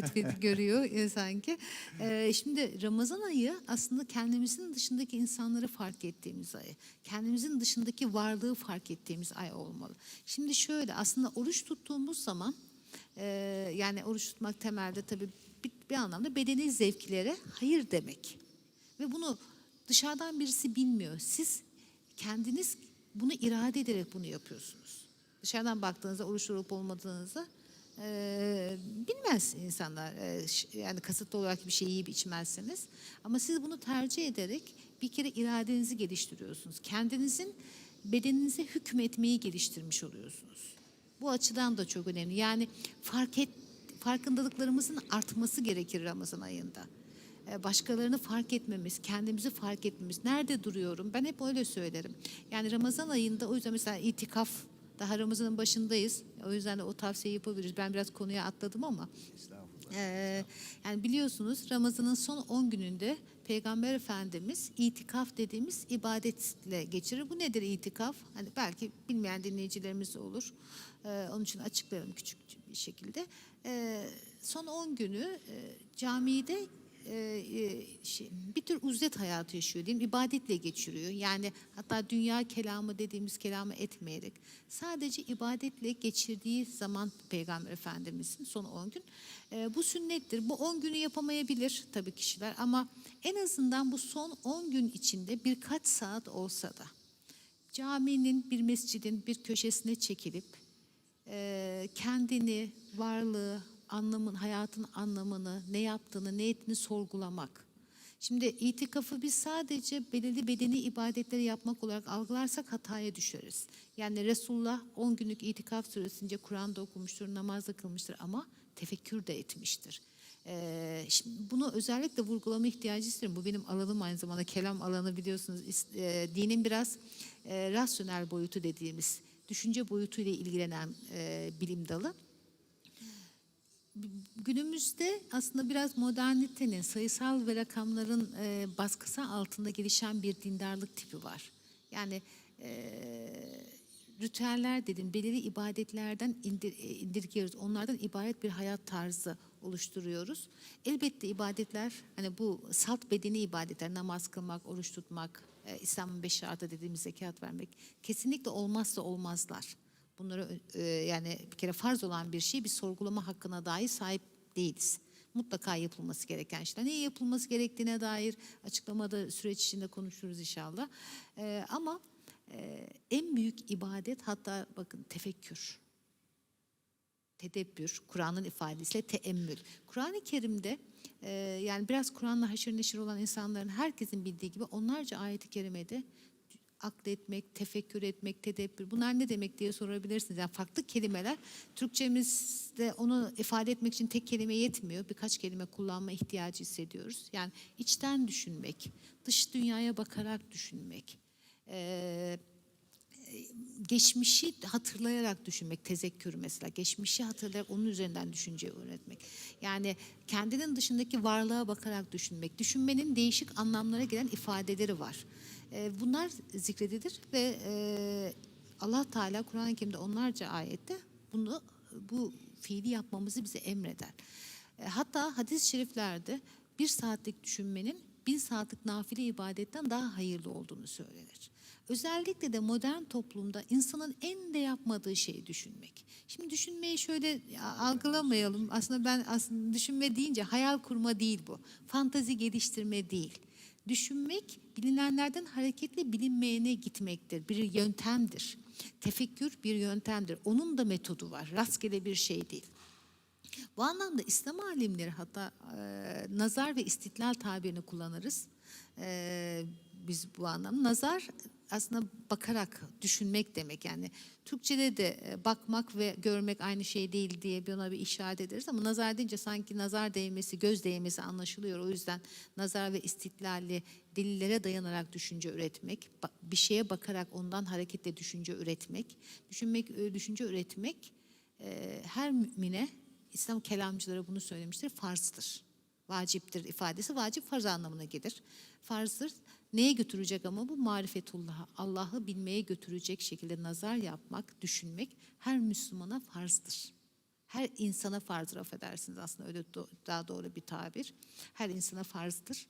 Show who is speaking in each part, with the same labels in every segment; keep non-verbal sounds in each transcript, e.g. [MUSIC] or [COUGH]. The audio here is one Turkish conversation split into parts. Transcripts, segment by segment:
Speaker 1: kötü kötü [LAUGHS] görüyor e, sanki. E, şimdi Ramazan ayı aslında kendimizin dışındaki insanları fark ettiğimiz ay. Kendimizin dışındaki varlığı fark ettiğimiz ay olmalı. Şimdi şöyle aslında oruç tuttuğumuz zaman e, yani oruç tutmak temelde tabii bir, bir anlamda bedeni zevklere hayır demek. Ve bunu dışarıdan birisi bilmiyor. Siz kendiniz bunu irade ederek bunu yapıyorsunuz. Dışarıdan baktığınızda oruçlu olup olmadığınızı e, bilmez insanlar. E, yani kasıtlı olarak bir şey yiyip içmezseniz. Ama siz bunu tercih ederek bir kere iradenizi geliştiriyorsunuz. Kendinizin bedeninize hükmetmeyi geliştirmiş oluyorsunuz. Bu açıdan da çok önemli. Yani fark et, farkındalıklarımızın artması gerekir Ramazan ayında. Ee, Başkalarını fark etmemiz, kendimizi fark etmemiz. Nerede duruyorum? Ben hep öyle söylerim. Yani Ramazan ayında o yüzden mesela itikaf, daha Ramazan'ın başındayız. O yüzden de o tavsiyeyi yapabiliriz. Ben biraz konuya atladım ama. Ee, yani biliyorsunuz Ramazan'ın son 10 gününde Peygamber Efendimiz itikaf dediğimiz ibadetle geçirir. Bu nedir itikaf? Hani belki bilmeyen dinleyicilerimiz olur. Ee, onun için açıklarım küçük bir şekilde. Ee, son 10 günü e, camide bir tür uzdet hayatı yaşıyor mi? İbadetle geçiriyor. Yani hatta dünya kelamı dediğimiz kelamı etmeyerek sadece ibadetle geçirdiği zaman Peygamber Efendimizin son 10 gün e, bu sünnettir. Bu 10 günü yapamayabilir tabii kişiler ama en azından bu son 10 gün içinde birkaç saat olsa da caminin bir mescidin bir köşesine çekilip e, kendini, varlığı, anlamın, hayatın anlamını, ne yaptığını, ne ettiğini sorgulamak. Şimdi itikafı biz sadece belirli bedeni ibadetleri yapmak olarak algılarsak hataya düşeriz. Yani Resulullah 10 günlük itikaf süresince Kur'an'da okumuştur, namazda kılmıştır ama tefekkür de etmiştir. Ee, şimdi bunu özellikle vurgulama ihtiyacı isterim. Bu benim alanım aynı zamanda kelam alanı biliyorsunuz. E, dinin biraz e, rasyonel boyutu dediğimiz düşünce boyutuyla ilgilenen e, bilim dalı. Günümüzde aslında biraz modernitenin, sayısal ve rakamların e, baskısı altında gelişen bir dindarlık tipi var. Yani e, ritüeller dedim, belirli ibadetlerden indir, e, indirgiyoruz. Onlardan ibaret bir hayat tarzı oluşturuyoruz. Elbette ibadetler, hani bu salt bedeni ibadetler, namaz kılmak, oruç tutmak, e, İslam'ın beş şartı dediğimiz zekat vermek kesinlikle olmazsa olmazlar. Bunları e, yani bir kere farz olan bir şey bir sorgulama hakkına dahi sahip değiliz. Mutlaka yapılması gereken şeyler. Neye yapılması gerektiğine dair açıklamada süreç içinde konuşuruz inşallah. E, ama e, en büyük ibadet hatta bakın tefekkür. Tedebbür, Kur'an'ın ifadesiyle teemmül. Kur'an-ı Kerim'de e, yani biraz Kur'an'la haşır neşir olan insanların herkesin bildiği gibi onlarca ayeti kerimede akletmek, tefekkür etmek, tedebbür bunlar ne demek diye sorabilirsiniz. Yani farklı kelimeler Türkçemizde onu ifade etmek için tek kelime yetmiyor. Birkaç kelime kullanma ihtiyacı hissediyoruz. Yani içten düşünmek, dış dünyaya bakarak düşünmek. Geçmişi hatırlayarak düşünmek, tezekkür mesela. Geçmişi hatırlayarak onun üzerinden düşünce öğretmek. Yani kendinin dışındaki varlığa bakarak düşünmek. Düşünmenin değişik anlamlara gelen ifadeleri var. Ee, bunlar zikredilir ve e, Allah Teala Kur'an-ı Kerim'de onlarca ayette bunu bu fiili yapmamızı bize emreder. E, Hatta hadis-i şeriflerde bir saatlik düşünmenin bin saatlik nafile ibadetten daha hayırlı olduğunu söylenir. Özellikle de modern toplumda insanın en de yapmadığı şeyi düşünmek. Şimdi düşünmeyi şöyle algılamayalım. Aslında ben aslında düşünme deyince hayal kurma değil bu. Fantazi geliştirme değil. Düşünmek bilinenlerden hareketle bilinmeyene gitmektir. Bir yöntemdir. Tefekkür bir yöntemdir. Onun da metodu var. Rastgele bir şey değil. Bu anlamda İslam alimleri hatta e, nazar ve istitlal tabirini kullanırız. E, biz bu anlamda. Nazar aslında bakarak düşünmek demek yani. Türkçe'de de e, bakmak ve görmek aynı şey değil diye buna bir işaret ederiz ama nazar deyince sanki nazar değmesi göz değmesi anlaşılıyor. O yüzden nazar ve istitlalli delillere dayanarak düşünce üretmek bir şeye bakarak ondan hareketle düşünce üretmek düşünmek e, düşünce üretmek e, her mümine İslam kelamcıları bunu söylemiştir farzdır vaciptir ifadesi vacip farz anlamına gelir. Farzdır. Neye götürecek ama bu marifetullah'a, Allah'ı bilmeye götürecek şekilde nazar yapmak, düşünmek her Müslümana farzdır. Her insana farzdır affedersiniz aslında öyle do- daha doğru bir tabir. Her insana farzdır.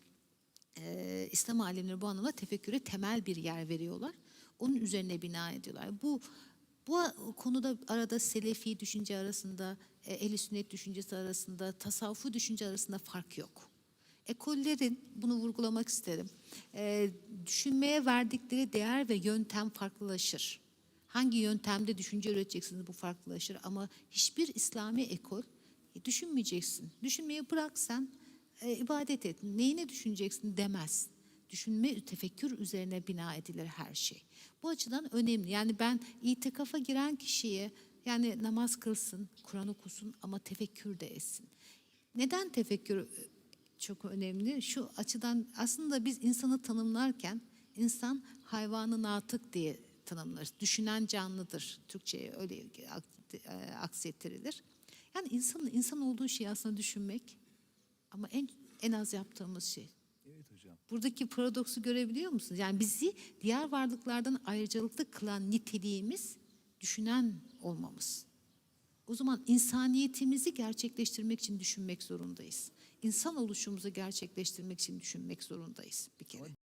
Speaker 1: Ee, İslam alimleri bu anlamda tefekküre temel bir yer veriyorlar. Onun üzerine bina ediyorlar. Bu bu konuda arada selefi düşünce arasında, e, ehl sünnet düşüncesi arasında, tasavvufu düşünce arasında fark yok. Ekollerin, bunu vurgulamak isterim, e, düşünmeye verdikleri değer ve yöntem farklılaşır. Hangi yöntemde düşünce üreteceksiniz bu farklılaşır ama hiçbir İslami ekol e, düşünmeyeceksin. Düşünmeyi bırak sen, e, ibadet et. Neyine düşüneceksin demez. Düşünme, tefekkür üzerine bina edilir her şey. Bu açıdan önemli. Yani ben itikafa giren kişiye yani namaz kılsın, Kur'an okusun ama tefekkür de etsin. Neden tefekkür e, çok önemli? Şu açıdan aslında biz insanı tanımlarken insan hayvanı natık diye tanımlarız. Düşünen canlıdır. Türkçe'ye öyle e, aksettirilir. Yani insanın insan olduğu şey aslında düşünmek ama en en az yaptığımız şey. Buradaki paradoksu görebiliyor musunuz? Yani bizi diğer varlıklardan ayrıcalıklı kılan niteliğimiz düşünen olmamız. O zaman insaniyetimizi gerçekleştirmek için düşünmek zorundayız. İnsan oluşumuzu gerçekleştirmek için düşünmek zorundayız bir kere.